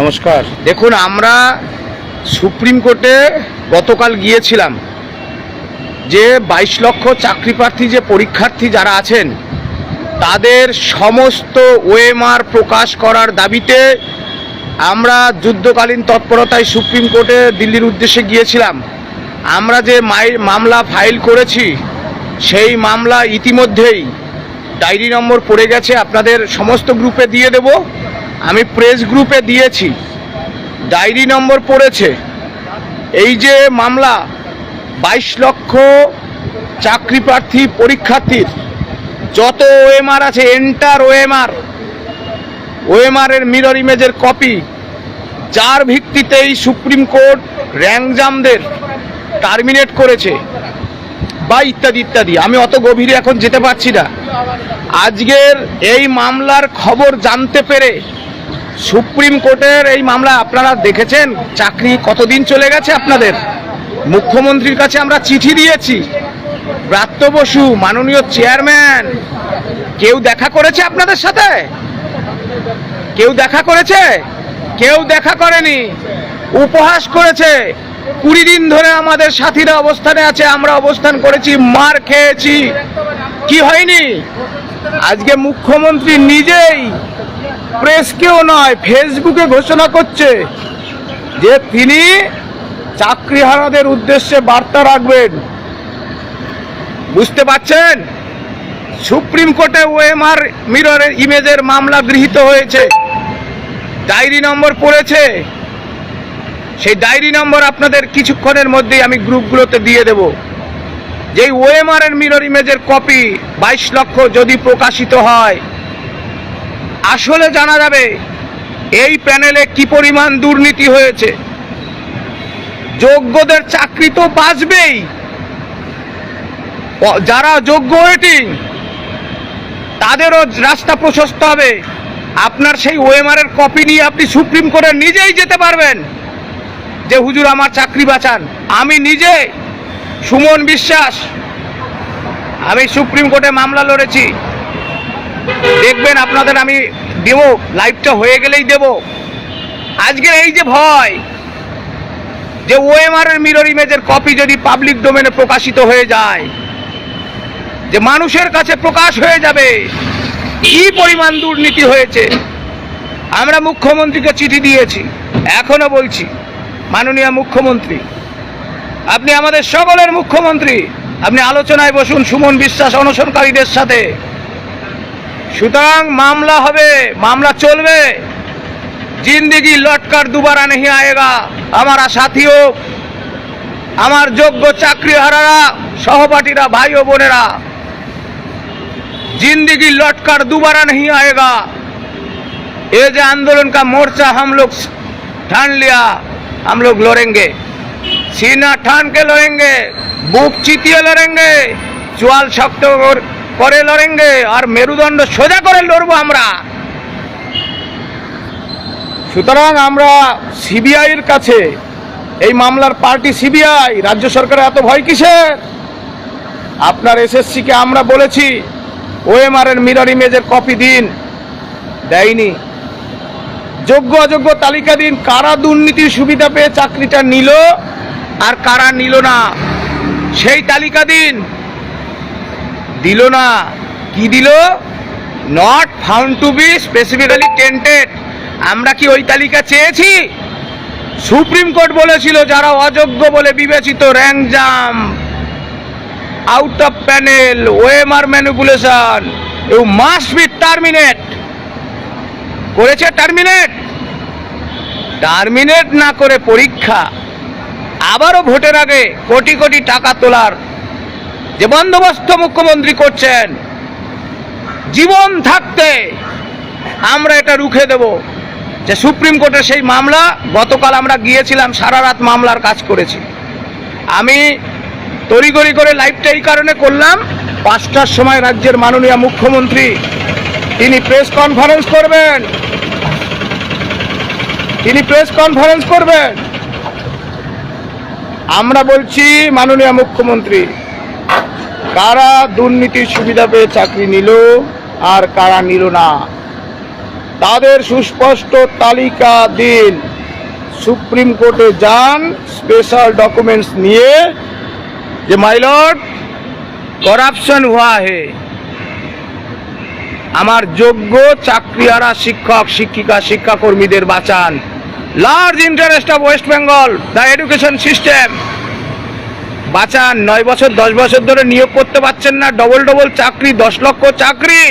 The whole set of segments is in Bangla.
নমস্কার। দেখুন, আমরা সুপ্রিম কোর্টে গতকাল গিয়েছিলাম যে বাইশ লক্ষ চাকরি প্রার্থী, যে পরীক্ষার্থী যারা আছেন, তাদের সমস্ত ওএমআর প্রকাশ করার দাবিতে আমরা যুদ্ধকালীন তৎপরতায় সুপ্রিম কোর্টে দিল্লির উদ্দেশ্যে গিয়েছিলাম। আমরা যে মামলা ফাইল করেছি, সেই মামলা ইতিমধ্যেই ডায়েরি নম্বর পড়ে গেছে। আপনাদের সমস্ত গ্রুপে দিয়ে দেব। আমি প্রেস গ্রুপে দিয়েছি। ডায়েরি নম্বর পড়েছে। এই যে মামলা, বাইশ লক্ষ চাকরি প্রার্থী, পরীক্ষার্থীর, যত ওএমআর আছে এন্টার ওএমআর ওএমআর এর মিরর ইমেজের কপি যার ভিত্তিতেই সুপ্রিম কোর্ট র্যাংজামদের টার্মিনেট করেছে, বা ইত্যাদি ইত্যাদি। আমি অত গভীরে এখন যেতে পারছি না। আজকের এই মামলার খবর জানতে পেরে সুপ্রিম কোর্টের এই মামলা, আপনারা দেখেছেন? চাকরি কতদিন চলে গেছে আপনাদের? মুখ্যমন্ত্রীর কাছে আমরা চিঠি দিয়েছি। ব্রাত্য বসু, মাননীয় চেয়ারম্যান, কেউ দেখা করেছে আপনাদের সাথে? কেউ দেখা করেছে? কেউ দেখা করেনি। উপহাস করেছে। কুড়ি দিন ধরে আমাদের সাথীরা অবস্থানে আছে, আমরা অবস্থান করেছি, মার খেয়েছি। কি হয়নি? আজকে মুখ্যমন্ত্রী নিজেই প্রেসকেও নয় ফেসবুকে ঘোষণা করছে যে তিনি চাকরি চাকরিহারাদের উদ্দেশ্যে বার্তা রাখবেন। বুঝতে পারছেন? সুপ্রিম কোর্টে ওএমআর মিররের ইমেজের মামলা গৃহীত হয়েছে। ডায়েরি নম্বর পড়েছে। সেই ডায়েরি নম্বর আপনাদের কিছুক্ষণের মধ্যেই আমি গ্রুপগুলোতে দিয়ে দেব। যেই ওএমআর এর মিরর ইমেজের কপি বাইশ লক্ষ যদি প্রকাশিত হয় আসলে জানা যাবে এই প্যানেলে কি পরিমাণ দুর্নীতি হয়েছে। যোগ্যদের চাকরি তো বাঁচবেই। যারা যোগ্য ওয়েটিং, তাদেরও রাস্তা প্রশস্ত হবে। আপনার সেই ওএমআর এর কপি নিয়ে আপনি সুপ্রিম কোর্টে নিজেই যেতে পারবেন যে, হুজুর, আমার চাকরি বাঁচান। আমি নিজে, সুমন বিশ্বাস, আমি সুপ্রিম কোর্টে মামলা লড়েছি। দেখবেন আপনাদের আমি দেব লাইভটা হয়ে গেলেই দেব। আজকে এই যে ভয়, যে ওএমআর এর মিরর ইমেজের কপি যদি পাবলিক ডোমেনে প্রকাশিত হয়ে যায়, যে মানুষের কাছে প্রকাশ হয়ে যাবে, কি পরিমাণ দুর্নীতি হয়েছে। আমরা মুখ্যমন্ত্রীকে চিঠি দিয়েছি এখনও বলছি, মাননীয় মুখ্যমন্ত্রী, আপনি আমাদের সকলের মুখ্যমন্ত্রী। আপনি আলোচনায় বসুন, সুমন বিশ্বাস অনশনকারীদের সাথে। সুতরাং মামলা হবে মামলা চলবে জিন্দিগি লটকার দুবারা नहीं আয়েগা আমার সাথীও আমার যোগ্য চাকরি হারারা সহপাঠীরা ভাই ও বোনেরা जिंदगी लौट कर दोबारा नहीं आएगा ये जो आंदोलन का मोर्चा हम लोग ठान लिया हम लोग लड़ेंगे सीना ठान के लड़ेंगे बुक चितिए लड़ेंगे চোয়াল শক্ত কর- করে লড়েঙ্গে আর মেরুদণ্ড সোজা করে লড়বো আমরা। সুতরাং আমরা সিবিআইয়ের কাছে, এই মামলার পার্টি সিবিআই, রাজ্য সরকারের এত ভয় কিসের? আপনার এসএসসিকে আমরা বলেছি ওএমআর এর মিরর ইমেজের কপি দিন, দেয়নি। যোগ্য অযোগ্য তালিকা দিন, কারা দুর্নীতির সুবিধা পেয়ে চাকরিটা নিল আর কারা নিল না, সেই তালিকা দিন। দিল না। কি দিল? Not found to be specifically tainted আমরা কি ওই তালিকা চেয়েছি? সুপ্রিম কোর্ট বলেছিল, যারা অযোগ্য বলে বিবেচিত র্যাংজাম out of panel OMR manipulation you must be terminate করেছে টার্মিনেট টার্মিনেট না করে পরীক্ষা। আবারও ভোটের আগে কোটি কোটি টাকা তোলার যে বন্দোবস্ত মুখ্যমন্ত্রী করছেন, জীবন থাকতে আমরা এটা রুখে দেব। যে সুপ্রিম কোর্টের সেই মামলা, গতকাল আমরা গিয়েছিলাম, সারা রাত মামলার কাজ করেছি। আমি তড়িগড়ি করে লাইভটা এই কারণে করলাম, পাঁচটার সময় রাজ্যের মাননীয় মুখ্যমন্ত্রী, তিনি প্রেস কনফারেন্স করবেন। তিনি প্রেস কনফারেন্স করবেন। আমরা বলছি, মাননীয় মুখ্যমন্ত্রী কারা দুর্নীতির সুবিধা পেয়ে চাকরি নিল আর কারা নিল না? তাদের সুস্পষ্ট তালিকা দিন। সুপ্রিম কোর্টে যান স্পেশাল ডকুমেন্টস নিয়ে। যে মাইলট করাপশন হুয়া হে। আমার যোগ্য চাকরিহারা শিক্ষক, শিক্ষিকা, শিক্ষাকর্মীদের বাঁচান। Large interest of West Bengal the education system বাঁচান। নয় বছর, দশ বছর ধরে নিয়োগ করতে পারছেন না। ডবল ডবল চাকরি, দশ লক্ষ চাকরি।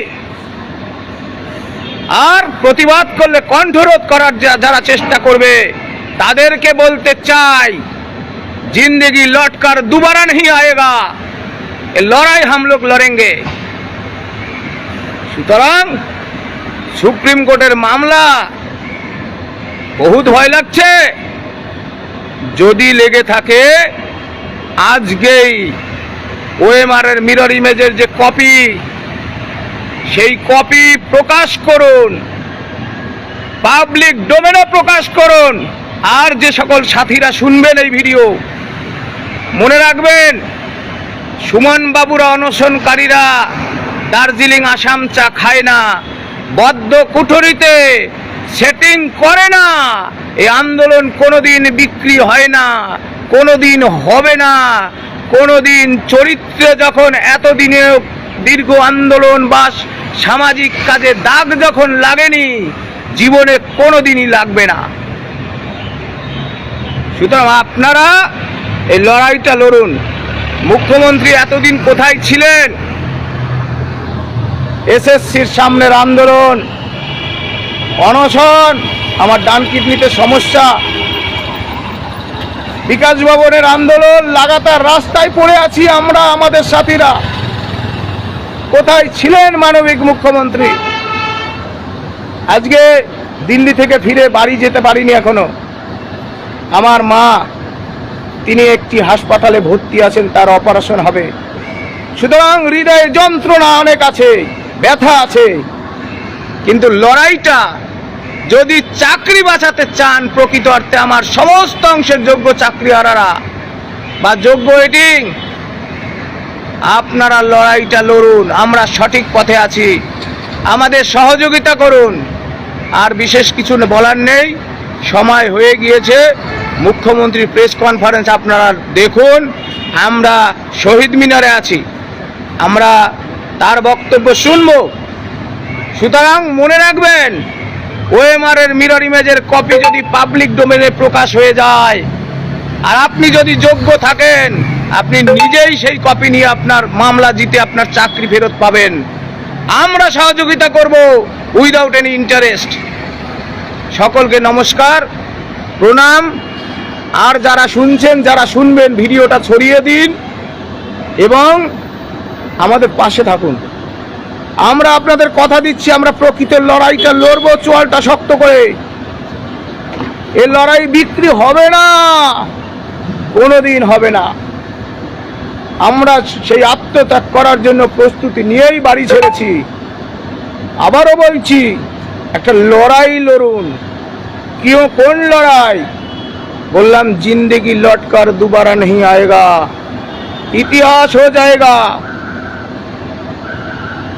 আর প্রতিবাদ করলে, কণ্ঠরোধ করার যারা চেষ্টা করবে, তাদেরকে বলতে চাই, জিন্দেগি লটকার দুবারা নেই আয়েগা। এ লড়াই হাম লোক লড়েঙ্গে। সুতরাং, সুপ্রিম কোর্টের মামলা, বহুত ভয় লাগছে। যদি লেগে থাকে আজকেই ওএমআর এর মিরর ইমেজের যে কপি, সেই কপি প্রকাশ করুন। পাবলিক ডোমেনে প্রকাশ করুন। আর যে সকল সাথীরা শুনবেন এই ভিডিও, মনে রাখবেন সুমন বাবুরা অনশনকারীরা দার্জিলিং আসাম চা খায় না, বদ্ধ কুঠরিতে সেটিং করে না এই আন্দোলন কোনোদিন বিক্রি হয় না। কোনোদিন হবে না। কোনোদিন চরিত্রে যখন এতদিনে দীর্ঘ আন্দোলন বা সামাজিক কাজে দাগ যখন লাগেনি, জীবনে কোনোদিনই লাগবে না। সুতরাং আপনারা এই লড়াইটা লড়ুন। মুখ্যমন্ত্রী এতদিন কোথায় ছিলেন? এসএসসির সামনের আন্দোলন, অনশন, আমার ডান কিডনিতে সমস্যা। বিকাশ ভবনের আন্দোলন লাগাতার রাস্তায় পড়ে আছি আমরা, আমাদের সাথীরা। কোথায় ছিলেন মানবিক মুখ্যমন্ত্রী? আজকে দিল্লি থেকে ফিরে বাড়ি যেতে পারিনি এখনও। আমার মা, তিনি একটি হাসপাতালে ভর্তি আছেন, তার অপারেশন হবে। সুতরাং হৃদয়ে যন্ত্রণা অনেক আছে, ব্যথা আছে। কিন্তু লড়াইটা যদি চাকরি বাঁচাতে চান প্রকৃত অর্থে আমার সমস্ত অংশের যোগ্য চাকরিহারারা, বা যোগ্য এটিং আপনারা লড়াইটা লড়ুন, আমরা সঠিক পথে আছি। আমাদের সহযোগিতা করুন। আর বিশেষ কিছু বলার নেই, সময় হয়ে গিয়েছে। মুখ্যমন্ত্রী প্রেস কনফারেন্স আপনারা দেখুন, আমরা শহীদ মিনারে আছি। আমরা তার বক্তব্য শুনব। সুতরাং মনে রাখবেন ওএমআর এর মিরর ইমেজের কপি যদি পাবলিক ডোমেনে প্রকাশ হয়ে যায়, আর আপনি যদি যোগ্য থাকেন, আপনি নিজেই সেই কপি নিয়ে আপনার মামলা জিতে আপনার চাকরি ফেরত পাবেন। আমরা সহযোগিতা করব উইদাউট এনি ইন্টারেস্ট সকলকে নমস্কার, প্রণাম। আর যারা শুনছেন, যারা শুনবেন, ভিডিওটা ছড়িয়ে দিন এবং আমাদের পাশে থাকুন। আমরা আপনাদের কথা দিচ্ছি, আমরা প্রকৃত লড়াইটা লড়বো, চোয়ালটা শক্ত করে। এ লড়াই বিক্রি হবে না, কোনোদিন হবে না। আমরা সেই আত্মত্যাগ করার জন্য প্রস্তুতি নিয়েই বাড়ি ছেড়েছি। আবারও বলছি, একটা লড়াই লড়ুন। কেউ কোন লড়াই? বললাম, জিন্দেগি লটকার দুবার নেই আয়েগা, ইতিহাস হয়ে যায়গা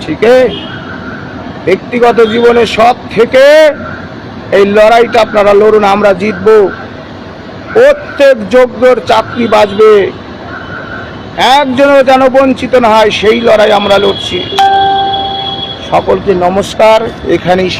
ঠিক ব্যক্তিগত জীবনে সব থেকে এই লড়াইটা আপনারা লড়ুন, আমরা জিতবো। প্রত্যেক যোগ্যর চাকরি বাঁচবে। একজনও যেন বঞ্চিত না হয়, সেই লড়াই আমরা লড়ছি। সকলকে নমস্কার, এখানেই